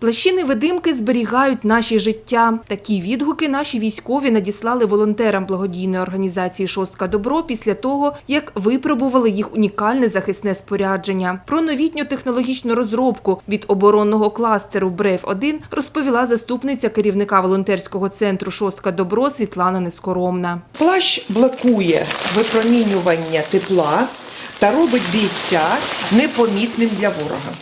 Плащі невидимки зберігають наші життя. Такі відгуки наші військові надіслали волонтерам благодійної організації Шостка Добро після того, як випробували їх унікальне захисне спорядження. Про новітню технологічну розробку від оборонного кластеру Брев 1 розповіла заступниця керівника волонтерського центру Шостка Добро Світлана Нескоромна. Плащ блокує випромінювання тепла та робить бійця непомітним для ворога.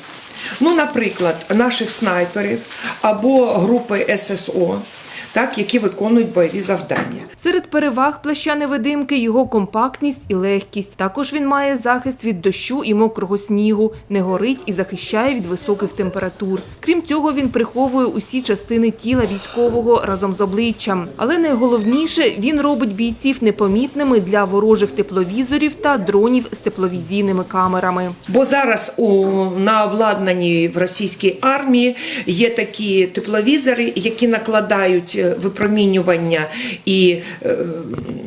Ну, наприклад, наших снайперів або групи ССО, так, які виконують бойові завдання. Переваг плаща невидимки його компактність і легкість. Також він має захист від дощу і мокрого снігу, не горить і захищає від високих температур. Крім цього, він приховує усі частини тіла військового разом з обличчям. Але найголовніше він робить бійців непомітними для ворожих тепловізорів та дронів з тепловізійними камерами. Бо зараз у, на обладнанні в російській армії є такі тепловізори, які накладають е, випромінювання і, е,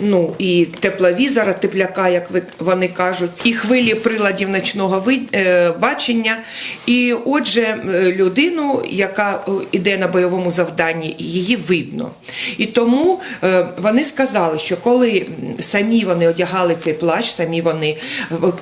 ну, і тепловізора, тепляка, як вони кажуть, і хвилі приладів ночного е, бачення. І отже, е, людину, яка йде на бойовому завданні, її видно. І тому е, вони сказали, що коли самі вони одягали цей плащ, самі вони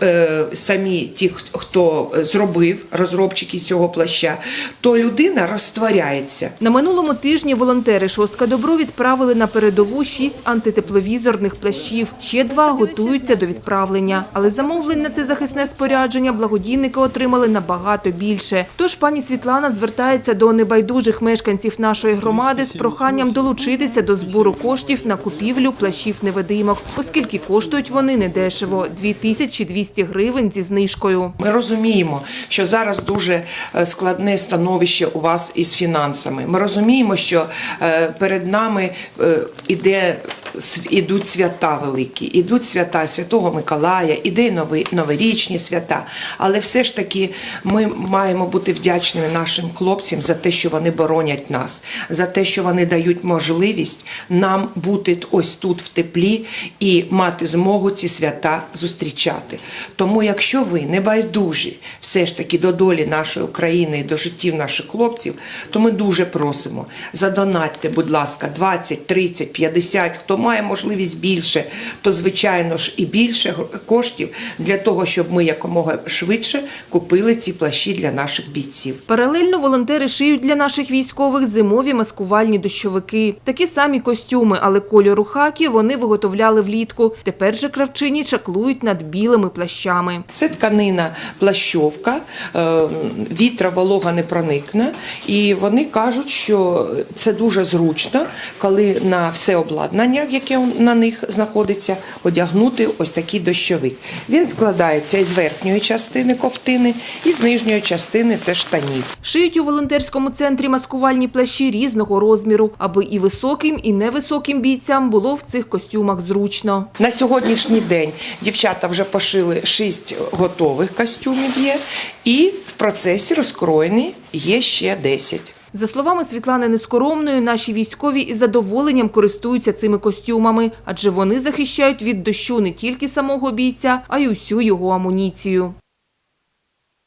е, самі ті, хто зробив розробчики цього плаща, то людина розтворяється. На минулому тижні волонтери Шостка Добро відправили на передову шість антитепловізорних плащів. Ще два готуються до відправлення. Але замовлень на це захисне спорядження благодійники отримали набагато більше. Тож пані Світлана звертається до небайдужих мешканців нашої громади з проханням долучитися до збору коштів на купівлю плащів невидимок, оскільки коштують вони недешево – 2200 гривень зі знижкою. Ми розуміємо, що зараз дуже е, складне становище у вас із фінансами. Ми розуміємо, що е, перед нами е, іде ідуть свята великі, ідуть свята Святого Миколая, іде нові, новорічні свята. Але все ж таки ми маємо бути вдячними нашим хлопцям за те, що вони боронять нас, за те, що вони дають можливість нам бути ось тут в теплі і мати змогу ці свята зустрічати. Тому, якщо ви не байдужі все ж таки до долі нашої України і до життів наших хлопців, то ми дуже просимо задонатьте, будь ласка, 20, 30, 50, хто має можливість більше, то звичайно ж і більше коштів для того, щоб ми якомога швидше купили ці плащі для наших бійців. Паралельно волонтери шиють для наших військових зимові маскувальні дощовики. Такі самі костюми, але кольору хакі вони виготовляли влітку. Тепер же кравчині чаклують над білими плащами. Це тканина плащовка, е, вітра волога не проникне. І вони кажуть, що це дуже зручно, коли на все обладнання, яке на них знаходиться, одягнути ось такий дощовик. Він складається із верхньої частини ковтини і з нижньої частини це штанів. Шиють у волонтерському центрі маскувальні плащі різного розміру, аби і високим, і невисоким бійцям було в цих костюмах зручно. На сьогоднішній день дівчата вже пошили шість готових костюмів є, і в процесі розкроєні є ще 10. За словами Світлани Нескоромної, наші військові із задоволенням користуються цими костюмами, адже вони захищають від дощу не тільки самого бійця, а й усю його амуніцію.